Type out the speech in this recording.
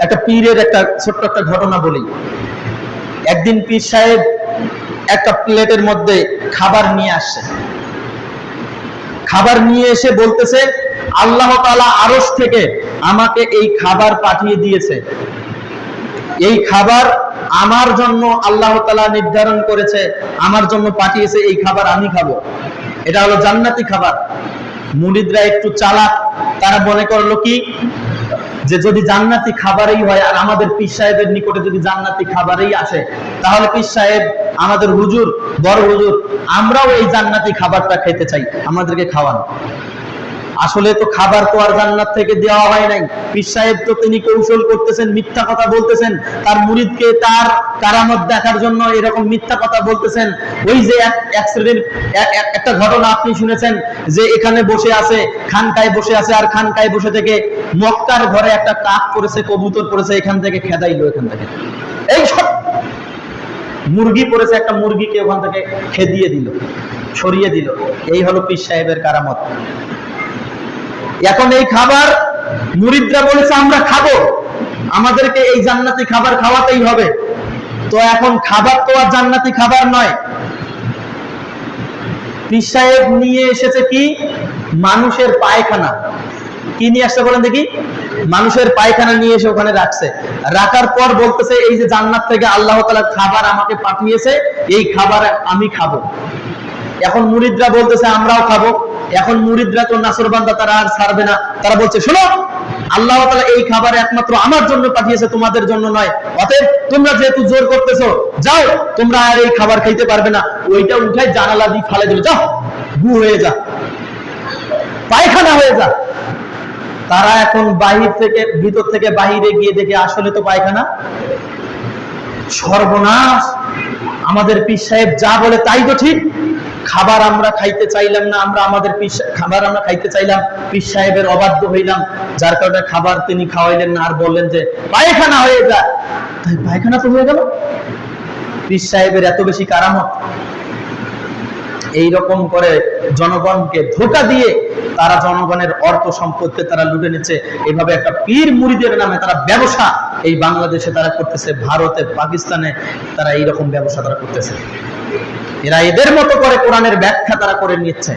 একটা পীরের একটা ছোট্ট একটা ঘটনা বলি। একদিন পীর সাহেব একটা প্লেটের মধ্যে খাবার নিয়ে আসছে। খাবার নিয়ে এসে বলতেছে, আল্লাহ তাআলা আরশ থেকে আমাকে এই খাবার পাঠিয়ে দিয়েছে। এই খাবার আমার জন্য আল্লাহ তাআলা নির্ধারণ করেছে, আমার জন্য পাঠিয়েছে, এই খাবার আমি খাব। এটা হলো জান্নাতি খাবার। মুরিদরা একটু চালাক, তারা মনে করল কি যে যদি জান্নাতি খাবারই হয় আর আমাদের পীর সাহেবের নিকটে যদি জান্নাতি খাবারই আসে, তাহলে পীর সাহেব, আমাদের হুজুর, বড় হুজুর, আমরাও এই জান্নাতি খাবারটা খেতে চাই, আমাদেরকে খাওয়ান। আসলে তো খাবার তো আর জান্নাত থেকে দেওয়া হয় নাই। পীর সাহেব তো তিনি কৌশল করতেছেন, মিথ্যা কথা বলতেছেন। তার মুরিদকে তার কারামত দেখার জন্য এরকম মিথ্যা কথা বলতেছেন। ওই যে এক শ্রেণির এক- এক- একটা ঘটনা আপনি শুনেছেন যে এখানে বসে আছে, খানকায় বসে আছে আর খানকায় বসে থেকে মক্কার ঘরে একটা কাক পড়েছে, কবুতর পড়েছে, এখান থেকে খেদাইলো এখান থেকে। এই সব মুরগি পড়েছে, একটা মুরগিকে ওখান থেকে খেদিয়ে দিল সরিয়ে দিল। এই হলো পীর সাহেবের কারামত। এখন এই খাবার মুরিদরা বলেছে, আমরা খাব। আমাদেরকে এই জান্নাতি খাবার খাওয়াতেই হবে। তো এখন খাবার তো আর জান্নাতি খাবার নয়। নিয়ে এসেছে কি? মানুষের পায়খানা। কি নিয়ে আসছে বলেন দেখি? মানুষের পায়খানা নিয়ে এসে ওখানে রাখছে। রাখার পর বলতেছে, এই যে জান্নাত থেকে আল্লাহ তাআলা খাবার আমাকে পাঠিয়েছে, এই খাবার আমি খাব। এখন মুরিদরা বলতেছে, আমরাও খাব। এখন মুরিদরা তো নাসর বান্দা, তারা আর ছাড়বে না। তারা বলছে, শোনো, আল্লাহ তাআলা এই খাবার একমাত্র আমার জন্য পাঠিয়েছে, তোমাদের জন্য নয়। অতএব তোমরা যেহেতু জোর করতেছো, যাও, তোমরা আর এই খাবার খাইতে পারবে না। ওইটা উঠাই জানালা দিয়ে ফালে দিবে। যাও, গু হয়ে যা, পায়খানা হয়ে যা। তারা এখন বাহির থেকে, ভিতর থেকে বাহিরে গিয়ে দেখে, আসলে তো পায়খানা? সর্বনাশ। আমাদের পীর সাহেব যা বলে তাই তো ঠিক। খাবার আমরা খাইতে চাইলাম না, আমরা আমাদের খাবার আমরা খাইতে চাইলাম, পীর সাহেবের অবাধ্য হইলাম। যার কারণে খাবার তিনি খাওয়াইলেন না, আর বললেন যে, পায়খানা হয়ে যা। তাই পায়খানা তো হয়ে গেল। পীর সাহেবের এত বেশি কারামত। এই রকম করে জনগণকে ধোকা দিয়ে তারা জনগণের অর্থ সম্পত্তি তারা লুটে নিচ্ছে। এইভাবে একটা পীর মুড়িদের নামে তারা ব্যবসা এই বাংলাদেশে তারা করতেছে, ভারতে, পাকিস্তানে তারা এইরকম ব্যবসা তারা করতেছে। এরা এদের মতো করে কোরআনের ব্যাখ্যা তারা করে নিচ্ছে।